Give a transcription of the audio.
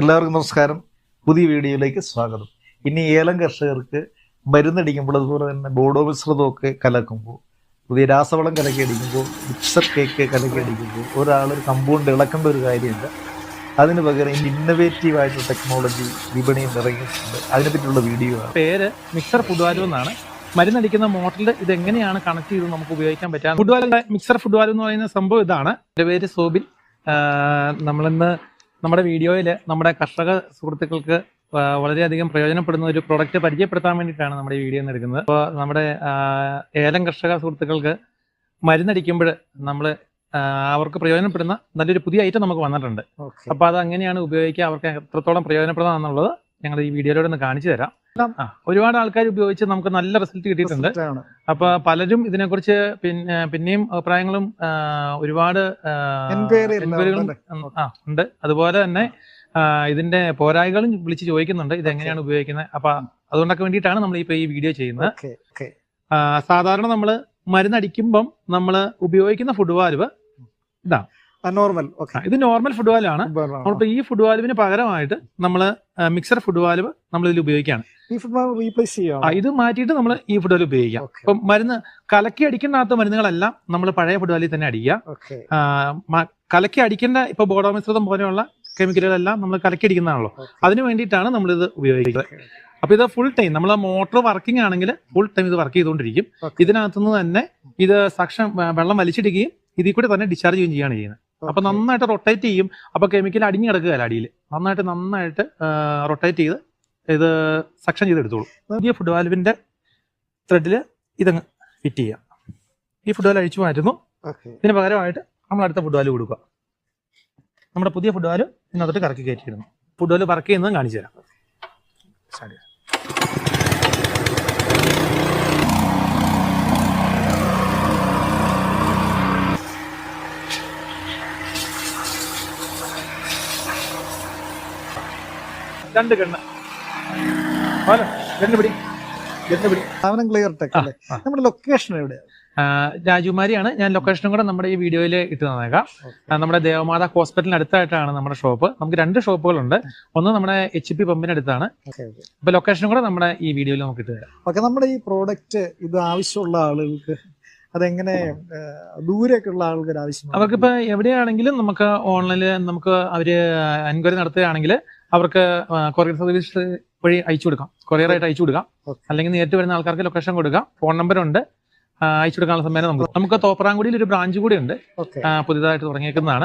എല്ലാവർക്കും നമസ്കാരം. പുതിയ വീഡിയോയിലേക്ക് സ്വാഗതം. ഇനി ഏലം കർഷകർക്ക് മരുന്നടിക്കുമ്പോൾ അതുപോലെ തന്നെ ബോഡോ മിശ്രിതമൊക്കെ കലക്കുമ്പോൾ പുതിയ രാസവളം കലക്കി അടിക്കുമ്പോൾ മിക്സർ കേക്ക് കലക്കി അടിക്കുമ്പോൾ ഒരാൾ ഒരു കമ്പൗണ്ട് ഇളക്കേണ്ട ഒരു കാര്യമില്ല. അതിന് പകരം ഇന്നവേറ്റീവ് ആയിട്ടുള്ള ടെക്നോളജി വിപണിയിൽ ഇറങ്ങിയിട്ടുണ്ട്. അതിനെപ്പറ്റിയുള്ള വീഡിയോ ആണ്. പേര് മിക്സർ ഫുഡ് എന്നാണ്. മരുന്നടിക്കുന്ന മോട്ടറിൽ ഇതെങ്ങനെയാണ് കണക്ട് ചെയ്ത് നമുക്ക് ഉപയോഗിക്കാൻ പറ്റുക food valve mixer food valve എന്ന് പറയുന്ന സംഭവം ഇതാണ്. എന്റെ പേര് സോബിൻ. നമ്മളിന്ന് നമ്മുടെ വീഡിയോയിൽ നമ്മുടെ കർഷക സുഹൃത്തുക്കൾക്ക് വളരെയധികം പ്രയോജനപ്പെടുന്ന ഒരു പ്രൊഡക്റ്റ് പരിചയപ്പെടുത്താൻ വേണ്ടിയിട്ടാണ് നമ്മുടെ ഈ വീഡിയോ എടുക്കുന്നത്. അപ്പോൾ നമ്മുടെ ഏലം കർഷക സുഹൃത്തുക്കൾക്ക് മരുന്നടിക്കുമ്പോൾ നമ്മൾ അവർക്ക് പ്രയോജനപ്പെടുന്ന നല്ലൊരു പുതിയ ഐറ്റം നമുക്ക് വന്നിട്ടുണ്ട്. അപ്പോൾ അത് എങ്ങനെയാണ് ഉപയോഗിക്കുക അവർക്ക് എത്രത്തോളം പ്രയോജനപ്രദമാണെന്നുള്ളത് ഞങ്ങൾ ഈ വീഡിയോയിലൂടെ ഒന്ന് കാണിച്ചു തരാം. ഒരുപാട് ആൾക്കാർ ഉപയോഗിച്ച് നമുക്ക് നല്ല റിസൾട്ട് കിട്ടിയിട്ടുണ്ട്. അപ്പൊ പലരും ഇതിനെക്കുറിച്ച് പിന്നെ പിന്നെയും അഭിപ്രായങ്ങളും ഒരുപാട് ഉണ്ട് അതുപോലെ തന്നെ ഇതിന്റെ പോരായ്കളും വിളിച്ച് ചോദിക്കുന്നുണ്ട്. ഇത് എങ്ങനെയാണ് ഉപയോഗിക്കുന്നത്? അപ്പൊ അതുകൊണ്ടൊക്കെ വേണ്ടിയിട്ടാണ് നമ്മൾ ഇപ്പൊ ഈ വീഡിയോ ചെയ്യുന്നത്. സാധാരണ നമ്മൾ മരുന്നടിക്കുമ്പം നമ്മൾ ഉപയോഗിക്കുന്ന ഫുഡ് വാൽവ് നോർമൽ ഇത് നോർമൽ ഫുഡ് വാൽവ് ആണ്. നമ്മളിപ്പോ ഈ ഫുഡ് വാൽവിന് പകരമായിട്ട് നമ്മൾ മിക്സർ ഫുഡ് വാൽവ് നമ്മൾ ഇതിൽ ഉപയോഗിക്കുകയാണ്. ഈ റീപ്ലേസ് ആ, ഇത് മാറ്റിയിട്ട് നമ്മൾ ഈ ഫുഡ് വാൽവ് ഉപയോഗിക്കാം അപ്പൊ ഇപ്പം മരുന്ന് കലക്കി അടിക്കേണ്ടാത്ത മരുന്നുകളെല്ലാം നമ്മൾ പഴയ ഫുഡ് വാലിൽ തന്നെ അടിക്കുക. കലക്കി അടിക്കേണ്ട ഇപ്പൊ ബോഡോമിശ്രിതം പോലെയുള്ള കെമിക്കലുകളെല്ലാം നമ്മൾ കലക്കി അടിക്കുന്നതാണല്ലോ. അതിന് വേണ്ടിയിട്ടാണ് നമ്മൾ ഇത് ഉപയോഗിക്കുന്നത് അപ്പൊ ഇത് ഫുൾ ടൈം നമ്മൾ മോട്ടോർ വർക്കിംഗ് ആണെങ്കിൽ ഫുൾ ടൈം ഇത് വർക്ക് ചെയ്തുകൊണ്ടിരിക്കും. ഇതിനകത്തുനിന്ന് തന്നെ ഇത് സക്ഷൻ വെള്ളം വലിച്ചിടുകയും ഇതിൽ കൂടി തന്നെ ഡിസ്ചാർജ് ചെയ്യുകയും ചെയ്യുകയാണ് ചെയ്യുന്നത്. അപ്പൊ നന്നായിട്ട് റൊട്ടേറ്റ് ചെയ്യും. അപ്പൊ കെമിക്കൽ അടിഞ്ഞു കിടക്കുകയല്ല അടിയിൽ നന്നായിട്ട് നന്നായിട്ട് റൊട്ടേറ്റ് ചെയ്ത് ഇത് സക്ഷൻ ചെയ്ത് എടുത്തോളൂ പുതിയ ഫുഡ് വാൽവിന്റെ ത്രെഡിൽ ഇതങ്ങ് ഫിറ്റ് ചെയ്യാം. ഈ ഫുഡ് വാൽവ് അഴിച്ചു മാറ്റുന്നു. ഇതിന് പകരമായിട്ട് നമ്മൾ അടുത്ത ഫുഡ് വാൽവ് കൊടുക്കുക. നമ്മുടെ പുതിയ ഫുഡ് വാൽവ് ഇതിനകത്തോട്ട് കറക്കി കയറ്റിയിരുന്നു ഫുഡ് വാൽവ് വർക്ക് ചെയ്യുന്നതും കാണിച്ചു തരാം. രണ്ട് കണ്ണ്. രണ്ട് പിടി. സാധനം ക്ലിയർ ടെക് അല്ലേ? നമ്മുടെ ലൊക്കേഷൻ എവിടെയാണ് രാജകുമാരിയാണ്. ഞാൻ ലൊക്കേഷനും കൂടെ നമ്മുടെ ഈ വീഡിയോയിൽ ഇട്ട് തന്നേക്കാം. നമ്മുടെ ദേവമാതാ ഹോസ്പിറ്റലിന് അടുത്തായിട്ടാണ് നമ്മുടെ ഷോപ്പ് നമുക്ക് രണ്ട് ഷോപ്പുകളുണ്ട് ഒന്ന് നമ്മുടെ എച്ച് പി പമ്പിന് അടുത്താണ്. അപ്പൊ ലൊക്കേഷനും കൂടെ നമ്മുടെ ഈ വീഡിയോയിൽ നമുക്ക് ഇട്ട് തരാം. ഓക്കെ നമ്മുടെ ഈ പ്രോഡക്റ്റ് ഇത് ആവശ്യമുള്ള ആളുകൾക്ക് അതെങ്ങനെ ദൂരെയൊക്കെ ഉള്ള ആൾക്കാർ ആവശ്യം അവർക്കിപ്പോ എവിടെയാണെങ്കിലും നമുക്ക് ഓൺലൈനിൽ നമുക്ക് അവർ എൻക്വയറി നടത്തുകയാണെങ്കിൽ അവർക്ക് കൊറിയർ സർവീസ് വഴി അയച്ചു കൊടുക്കാം. കൊറിയർ ആയിട്ട് അയച്ചു കൊടുക്കാം. അല്ലെങ്കിൽ നേരിട്ട് വരുന്ന ആൾക്കാർക്ക് ലൊക്കേഷൻ കൊടുക്കാം. ഫോൺ നമ്പർ ഉണ്ട്. അയച്ചു കൊടുക്കാനുള്ള സമയം നമുക്ക്. നമുക്ക് തോപ്രാങ്കുടിയിൽ ഒരു ബ്രാഞ്ച് കൂടി ഉണ്ട്. പുതിയതായിട്ട് തുടങ്ങിയേക്കുന്നതാണ്.